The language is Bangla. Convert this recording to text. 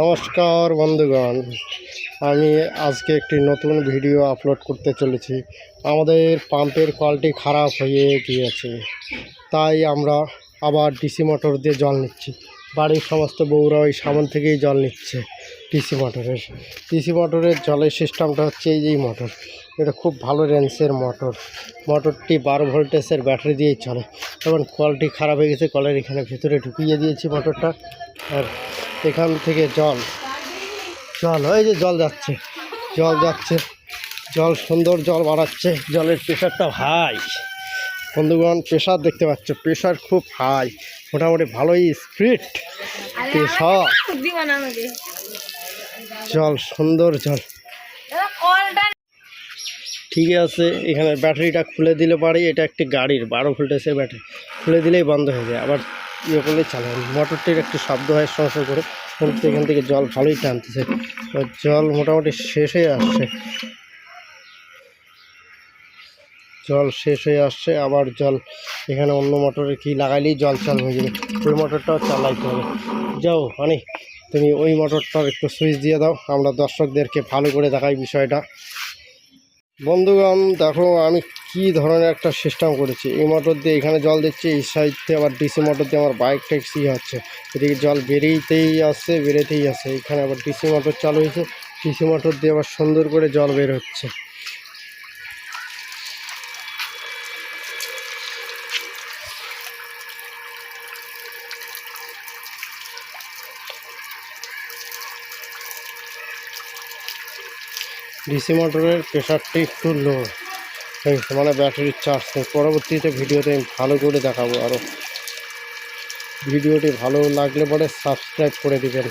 নমস্কার বন্ধুগণ, আমি আজকে একটি নতুন ভিডিও আপলোড করতে চলেছি। আমাদের পাম্পের কোয়ালিটি খারাপ হয়ে গিয়েছে, তাই আমরা আবার ডিসি মোটর দিয়ে জল নিচ্ছি। বাড়ির সমস্ত বউরা ওই সামন থেকেই জল নিচ্ছে ডিসি মোটরের। ডিসি মোটরের জলের সিস্টেমটা হচ্ছে এই মোটর। এটা খুব ভালো রেঞ্জের মোটর। মোটরটি বারো ভোল্টেজের ব্যাটারি দিয়েই চলে। এবং কলটি খারাপ হয়ে গেছে কলের এখানে ভেতরে ঢুকিয়ে দিয়েছি মোটরটা। আর এখান থেকে জল। জল ওই যে জল যাচ্ছে। জল যাচ্ছে। জল সুন্দর জল বাড়াচ্ছে। জলের প্রেশারটা হাই বন্ধুগণ প্রেশার দেখতে পাচ্ছ প্রেশার খুব হাই মোটামুটি ভালোই স্পিড প্রেশার জল সুন্দর জল। ঠিক আছে এখানে ব্যাটারিটা খুলে দিলে পারে, এটা একটি গাড়ির, বারো ভোল্টেজের ব্যাটারি। খুলে দিলেই বন্ধ হয়ে যায়, আবার ইয়ে করলেই চালায়। মোটরটির একটি শব্দ হয় সমস্যা করে কিন্তু এখান থেকে জল ভালোই টানতেছে। জল মোটামুটি শেষ হয়ে আসছে। জল শেষ হয়ে আসছে, আবার জল, এখানে অন্য মোটরে কি লাগাইলেই জল চালু হয়ে যাবে। ওই মোটরটাও চালাইতে হবে। যাও মানে তুমি ওই মোটরটার একটু সুইচ দিয়ে দাও, আমরা দর্শকদেরকে ভালো করে দেখাই বিষয়টা। বন্ধুগণ, দেখো আমি কি ধরনের একটা সিস্টেম করেছি। এই মোটর দিয়ে এখানে জল দিচ্ছি, এই সাইড থেকে আবার ডিসি মোটর দিয়ে আমার বাইক ট্যাক্সি হচ্ছে এদিকে জল বেরিয়েতেই আসছে বেরোতেই আসছে। এখানে আবার ডিসি মোটর চালু হয়েছে। ডিসি মোটর দিয়ে আবার সুন্দর করে জল বের হচ্ছে। ডিসি মোটরের প্রেশারটি একটু লো মানে ব্যাটারির চার্জ নেই। পরবর্তীতে ভিডিওতে আমি ভালো করে দেখাবো আরও ভিডিওটি ভালো লাগলে পরে সাবস্ক্রাইব করে দিবেন।